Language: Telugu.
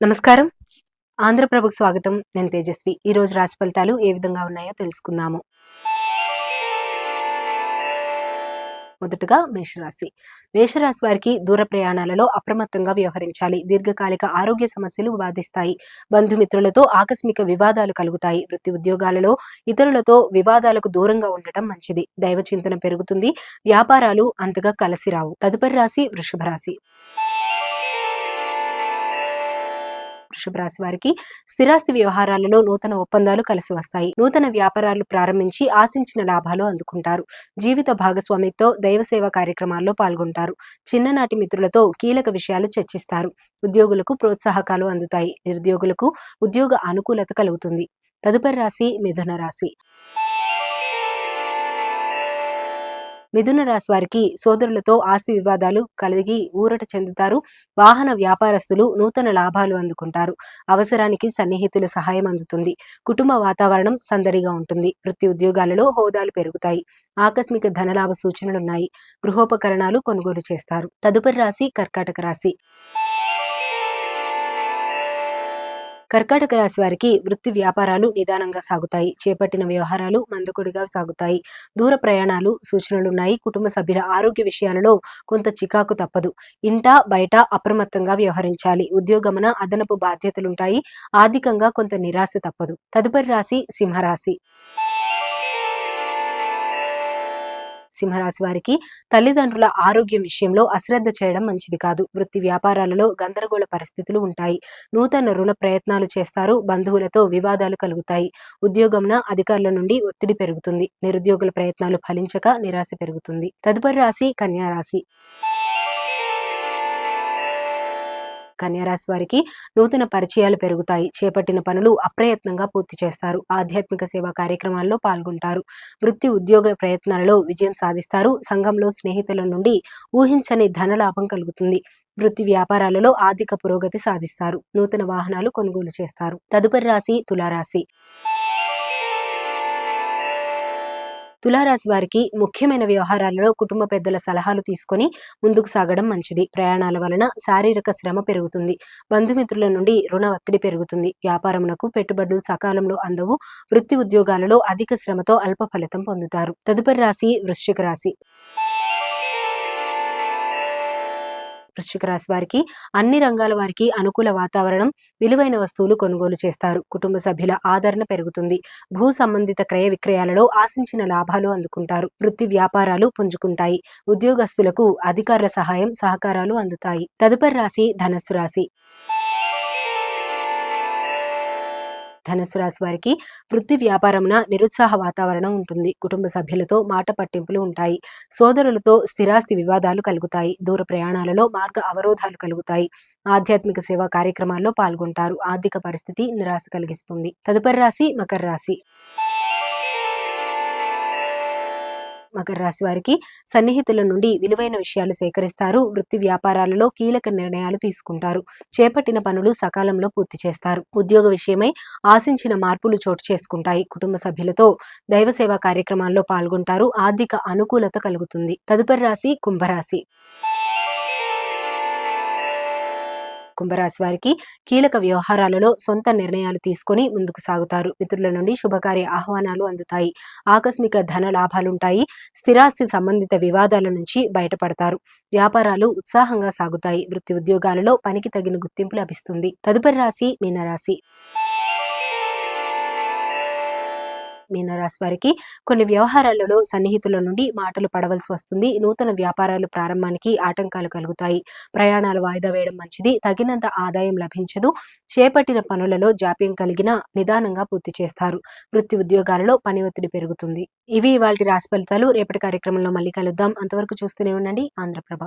నమస్కారం. ఆంధ్రప్రభకు స్వాగతం. నేను తేజస్వి. ఈ రోజు రాశి ఫలితాలు ఏ విధంగా ఉన్నాయో తెలుసుకుందాము. మొదటగా మేషరాశి. మేషరాశి వారికి దూర ప్రయాణాలలో అప్రమత్తంగా వ్యవహరించాలి. దీర్ఘకాలిక ఆరోగ్య సమస్యలు బాధిస్తాయి. బంధుమిత్రులతో ఆకస్మిక వివాదాలు కలుగుతాయి. వృత్తి ఉద్యోగాలలో ఇతరులతో వివాదాలకు దూరంగా ఉండటం మంచిది. దైవ చింతన పెరుగుతుంది. వ్యాపారాలు అంతగా కలిసిరావు. తదుపరి రాశి వృషభ రాశి. వృషభ రాశి వారికి స్థిరాస్తి వ్యవహారాలలో నూతన ఒప్పందాలు కలిసి వస్తాయి. నూతన వ్యాపారాలు ప్రారంభించి ఆశించిన లాభాలు అందుకుంటారు. జీవిత భాగస్వామితో దైవ సేవ కార్యక్రమాల్లో పాల్గొంటారు. చిన్ననాటి మిత్రులతో కీలక విషయాలు చర్చిస్తారు. ఉద్యోగులకు ప్రోత్సాహకాలు అందుతాయి. నిరుద్యోగులకు ఉద్యోగ అనుకూలత కలుగుతుంది. తదుపరి రాశి మిథున రాశి. మిథున రాశి వారికి సోదరులతో ఆస్తి వివాదాలు కలిగి ఊరట చెందుతారు. వాహన వ్యాపారస్తులు నూతన లాభాలు అందుకుంటారు. అవసరానికి సన్నిహితుల సహాయం అందుతుంది. కుటుంబ వాతావరణం సందడిగా ఉంటుంది. వృత్తి ఉద్యోగాలలో హోదాలు పెరుగుతాయి. ఆకస్మిక ధనలాభ సూచనలున్నాయి. గృహోపకరణాలు కొనుగోలు చేస్తారు. తదుపరి రాశి కర్కాటక రాశి. కర్కాటక రాశి వారికి వృత్తి వ్యాపారాలు నిదానంగా సాగుతాయి. చేపట్టిన వ్యవహారాలు మందకొడిగా సాగుతాయి. దూర ప్రయాణాలు సూచనలున్నాయి. కుటుంబ సభ్యుల ఆరోగ్య విషయాలలో కొంత చికాకు తప్పదు. ఇంట బయట అప్రమత్తంగా వ్యవహరించాలి. ఉద్యోగమున అదనపు బాధ్యతలుంటాయి. ఆర్థికంగా కొంత నిరాశ తప్పదు. తదుపరి రాశి సింహరాశి. సింహరాశి వారికి తల్లిదండ్రుల ఆరోగ్యం విషయంలో అశ్రద్ధ చేయడం మంచిది కాదు. వృత్తి వ్యాపారాలలో గందరగోళ పరిస్థితులు ఉంటాయి. నూతన రుణ ప్రయత్నాలు చేస్తారు. బంధువులతో వివాదాలు కలుగుతాయి. ఉద్యోగంన అధికారుల నుండి ఒత్తిడి పెరుగుతుంది. నిరుద్యోగుల ప్రయత్నాలు ఫలించక నిరాశ పెరుగుతుంది. తదుపరి రాశి కన్యా కన్యారాశి వారికి నూతన పరిచయాలు పెరుగుతాయి. చేపట్టిన పనులు అప్రయత్నంగా పూర్తి చేస్తారు. ఆధ్యాత్మిక సేవా కార్యక్రమాల్లో పాల్గొంటారు. వృత్తి ఉద్యోగ ప్రయత్నాలలో విజయం సాధిస్తారు. సంఘంలో స్నేహితుల నుండి ఊహించని ధనలాభం కలుగుతుంది. వృత్తి వ్యాపారాలలో ఆర్థిక పురోగతి సాధిస్తారు. నూతన వాహనాలు కొనుగోలు చేస్తారు. తదుపరి రాశి తులారాశి. తులారాశి వారికి ముఖ్యమైన వ్యవహారాలలో కుటుంబ పెద్దల సలహాలు తీసుకొని ముందుకు సాగడం మంచిది. ప్రయాణాల వలన శారీరక శ్రమ పెరుగుతుంది. బంధుమిత్రుల నుండి రుణ ఒత్తిడి పెరుగుతుంది. వ్యాపారమునకు పెట్టుబడులు సకాలంలో అందవు. వృత్తి ఉద్యోగాలలో అధిక శ్రమతో అల్ప ఫలితం పొందుతారు. తదుపరి రాశి వృశ్చిక రాశి. వృశ్చిక రాశి వారికి అన్ని రంగాల వారికి అనుకూల వాతావరణం విలువైన వస్తువులు కొనుగోలు చేస్తారు. కుటుంబ సభ్యుల ఆదరణ పెరుగుతుంది. భూ సంబంధిత క్రయ విక్రయాలలో ఆశించిన లాభాలు అందుకుంటారు. వృత్తి వ్యాపారాలు పుంజుకుంటాయి. ఉద్యోగస్తులకు అధికారుల సహాయం సహకారాలు అందుతాయి. తదుపరి రాశి ధనస్సు రాశి. ధనుసు రాశి వారికి వృత్తి వ్యాపారమున నిరుత్సాహ వాతావరణం ఉంటుంది. కుటుంబ సభ్యులతో మాట పట్టింపులు ఉంటాయి. సోదరులతో స్థిరాస్తి వివాదాలు కలుగుతాయి. దూర ప్రయాణాలలో మార్గ అవరోధాలు కలుగుతాయి. ఆధ్యాత్మిక సేవా కార్యక్రమాల్లో పాల్గొంటారు. ఆర్థిక పరిస్థితి నిరాశ కలిగిస్తుంది. తదుపరి రాశి మకర రాశి. మకర రాశి వారికి సన్నిహితుల నుండి విలువైన విషయాలు సేకరిస్తారు. వృత్తి వ్యాపారాలలో కీలక నిర్ణయాలు తీసుకుంటారు. చేపట్టిన పనులు సకాలంలో పూర్తి చేస్తారు. ఉద్యోగ విషయమై ఆశించిన మార్పులు చోటు చేసుకుంటాయి. కుటుంబ సభ్యులతో దైవ సేవా కార్యక్రమాల్లో పాల్గొంటారు. ఆర్థిక అనుకూలత కలుగుతుంది. తదుపరి రాశి కుంభరాశి. కుంభరాశి వారికి కీలక వ్యవహారాలలో సొంత నిర్ణయాలు తీసుకొని ముందుకు సాగుతారు. మిత్రుల నుండి శుభకార్య ఆహ్వానాలు అందుతాయి. ఆకస్మిక ధన లాభాలుంటాయి. స్థిరాస్తి సంబంధిత వివాదాల నుంచి బయటపడతారు. వ్యాపారాలు ఉత్సాహంగా సాగుతాయి. వృత్తి ఉద్యోగాలలో పనికి తగిన గుర్తింపు లభిస్తుంది. తదుపరి రాశి మీనరాశి. మీనరాశి వారికి కొన్ని వ్యవహారాలలో సన్నిహితుల నుండి మాటలు పడవలసి వస్తుంది. నూతన వ్యాపారాలు ప్రారంభానికి ఆటంకాలు కలుగుతాయి. ప్రయాణాలు వాయిదా వేయడం మంచిది. తగినంత ఆదాయం లభించదు. చేపట్టిన పనులలో జాప్యం కలిగిన నిదానంగా పూర్తి చేస్తారు. వృత్తి ఉద్యోగాలలో పని ఒత్తిడి పెరుగుతుంది. ఇవి వాటి రాశి ఫలితాలు. రేపటి కార్యక్రమంలో మళ్ళీ కలుద్దాం. అంతవరకు చూస్తూనే ఉండండి. ఆంధ్రప్రభ